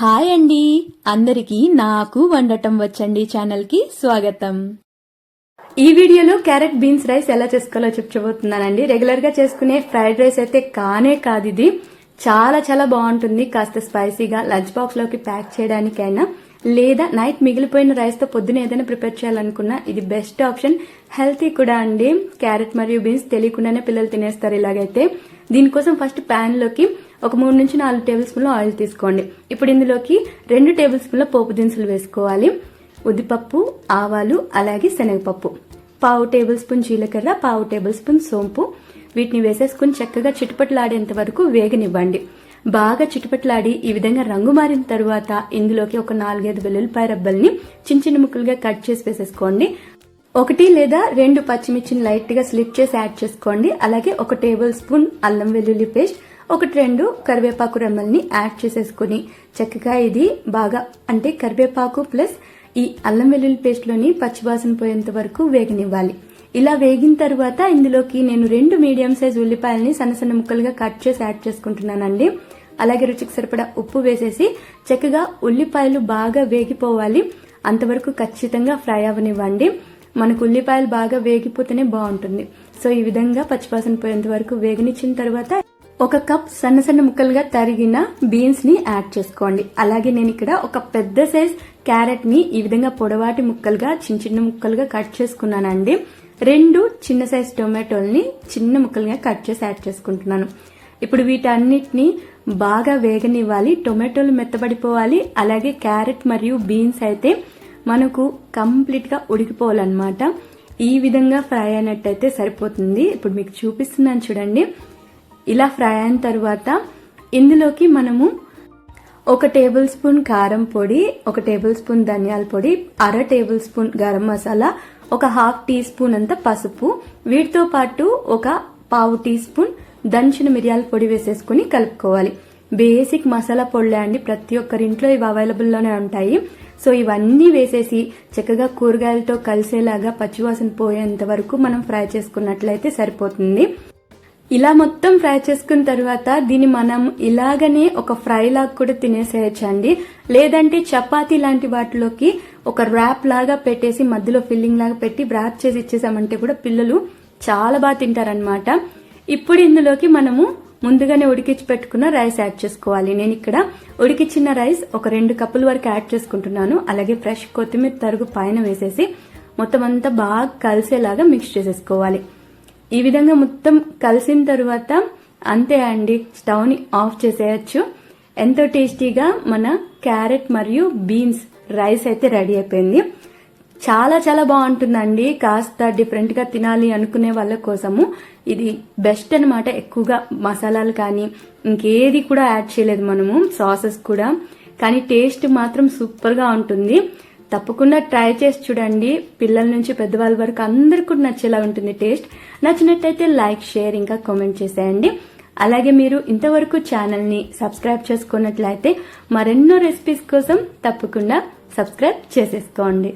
Hi అండి. అందరికీ నాకు వండటం వచ్చండి ఛానల్కి స్వాగతం. ఈ వీడియోలో క్యారెట్ బీన్స్ రైస్ ఎలా చేసుకోవాలో చెప్పబోతున్నానండి. రెగ్యులర్గా చేసుకునే ఫ్రైడ్ రైస్ అయితే కానే కాదు ఇది. చాలా చాలా బాగుంటుంది. కాస్త స్పైసీగా లంచ్ బాక్స్లోకి ప్యాక్ చేయడానికైనా లేదా నైట్ మిగిలిపోయిన రైస్తో పొద్దున ఏదైనా ప్రిపేర్ చేయాలనుకున్నా ఇది బెస్ట్ ఆప్షన్. హెల్తీ కూడా అండి. క్యారెట్ మరియు బీన్స్ తెలియకుండానే పిల్లలు తినేస్తారు ఇలాగైతే. దీనికోసం ఫస్ట్ ప్యాన్లోకి ఒక మూడు నుంచి నాలుగు టేబుల్ స్పూన్ల ఆయిల్ తీసుకోండి. ఇప్పుడు ఇందులోకి రెండు టేబుల్ స్పూన్ల పోపు దినుసులు వేసుకోవాలి. ఉద్దిపప్పు ఆవాలు అలాగే శనగపప్పు. పావు టేబుల్ స్పూన్ జీలకర్ర పావు టేబుల్ స్పూన్ సోంపు. వీటిని వేసేసుకుని చక్కగా చిటుపట్లాడేంత వరకు వేగనివ్వండి. బాగా చిటుపట్లాడి ఈ విధంగా రంగు మారిన తరువాత ఇందులోకి ఒక నాలుగైదు వెల్లుల్లిపాయ రబ్బల్ని చిన్న చిన్న ముక్కలుగా కట్ చేసి వేసేసుకోండి. ఒకటి లేదా రెండు పచ్చిమిర్చిని లైట్గా స్లిప్ చేసి యాడ్ చేసుకోండి. అలాగే ఒక టేబుల్ స్పూన్ అల్లం వెల్లుల్లి పేస్ట్ ఒకటి రెండు కరివేపాకు రెమ్మల్ని యాడ్ చేసేసుకుని చక్కగా ఇది బాగా అంటే కరివేపాకు ప్లస్ ఈ అల్లం వెల్లుల్లి పేస్ట్లోని పచ్చివాసన పోయేంత వరకు వేగనివ్వాలి. ఇలా వేగిన తర్వాత ఇందులోకి నేను రెండు మీడియం సైజ్ ఉల్లిపాయల్ని సన్న సన్న ముక్కలుగా కట్ చేసి యాడ్ చేసుకుంటున్నానండి. అలాగే రుచికి సరిపడా ఉప్పు వేసేసి చక్కగా ఉల్లిపాయలు బాగా వేగిపోవాలి. అంతవరకు ఖచ్చితంగా ఫ్రై అవనివ్వండి మనకు ఉల్లిపాయలు బాగా వేగిపోతేనే బాగుంటుంది. సో ఈ విధంగా పచ్చిపాసన పోయేంత వరకు వేగనిచ్చిన తర్వాత ఒక కప్ సన్న సన్న ముక్కలుగా తరిగిన బీన్స్ని యాడ్ చేసుకోండి. అలాగే నేను ఇక్కడ ఒక పెద్ద సైజ్ క్యారెట్ని ఈ విధంగా పొడవాటి ముక్కలుగా చిన్న చిన్న ముక్కలుగా కట్ చేసుకున్నానండి. రెండు చిన్న సైజ్ టొమాటోల్ని చిన్న ముక్కలుగా కట్ చేసి యాడ్ చేసుకుంటున్నాను. ఇప్పుడు వీటన్నిటిని బాగా వేగనివ్వాలి. టొమాటోలు మెత్తబడిపోవాలి. అలాగే క్యారెట్ మరియు బీన్స్ అయితే మనకు కంప్లీట్గా ఉడికిపోవాలన్నమాట. ఈ విధంగా ఫ్రై అయినట్టయితే సరిపోతుంది. ఇప్పుడు మీకు చూపిస్తున్నాను చూడండి. ఇలా ఫ్రై అయిన తర్వాత ఇందులోకి మనము ఒక టేబుల్ స్పూన్ కారం పొడి ఒక టేబుల్ స్పూన్ ధనియాల పొడి అర టేబుల్ స్పూన్ గరం మసాలా ఒక హాఫ్ టీ స్పూన్ అంత పసుపు వీటితో పాటు ఒక పావు టీ స్పూన్ దంచిన మిరియాల పొడి వేసేసుకుని కలుపుకోవాలి. బేసిక్ మసాలా పొడిలే అండి. ప్రతి ఒక్కరింట్లో ఇవి అవైలబుల్లోనే ఉంటాయి. సో ఇవన్నీ వేసేసి చక్కగా కూరగాయలతో కలిసేలాగా పచ్చివాసన పోయేంత వరకు మనం ఫ్రై చేసుకున్నట్లయితే సరిపోతుంది. ఇలా మొత్తం ఫ్రై చేసుకున్న తర్వాత దీన్ని మనం ఇలాగనే ఒక ఫ్రై లాగా కూడా తినేసేయచ్చండి. లేదంటే చపాతీ లాంటి వాటిలోకి ఒక ర్యాప్ లాగా పెట్టేసి మధ్యలో ఫిల్లింగ్ లాగా పెట్టి ర్యాప్ చేసి ఇచ్చేసామంటే కూడా పిల్లలు చాలా బాగా తింటారనమాట ఇప్పుడు ఇందులోకి మనము ముందుగానే ఉడికించి పెట్టుకున్న రైస్ యాడ్ చేసుకోవాలి. నేను ఇక్కడ ఉడికిచ్చిన రైస్ ఒక రెండు కప్పుల వరకు యాడ్ చేసుకుంటున్నాను. అలాగే ఫ్రెష్ కొత్తిమీర తరుగు పైన వేసేసి మొత్తం అంతా బాగా కలిసేలాగా మిక్స్ చేసేసుకోవాలి. ఈ విధంగా మొత్తం కలిసిన తర్వాత అంతే అండి స్టవ్ని ఆఫ్ చేసేయచ్చు. ఎంతో టేస్టీగా మన క్యారెట్ మరియు బీన్స్ రైస్ అయితే రెడీ అయిపోయింది. చాలా చాలా బాగుంటుందండి. కాస్త డిఫరెంట్గా తినాలి అనుకునే వాళ్ళ కోసము. ఇది బెస్ట్ అనమాట ఎక్కువగా మసాలాలు కానీ ఇంకేది కూడా యాడ్ చేయలేదు మనము. సాసెస్ కూడా. కానీ టేస్ట్ మాత్రం సూపర్గా ఉంటుంది. తప్పకుండా ట్రై చేసి చూడండి. పిల్లల నుంచి పెద్దవాళ్ళ వరకు అందరికీ కూడా నచ్చేలా ఉంటుంది టేస్ట్ నచ్చినట్టయితే లైక్ షేర్ ఇంకా కామెంట్ చేసేయండి. అలాగే మీరు ఇంతవరకు ఛానల్ని సబ్స్క్రైబ్ చేసుకున్నట్లయితే మరెన్నో రెసిపీస్ కోసం తప్పకుండా సబ్స్క్రైబ్ చేసేసుకోండి.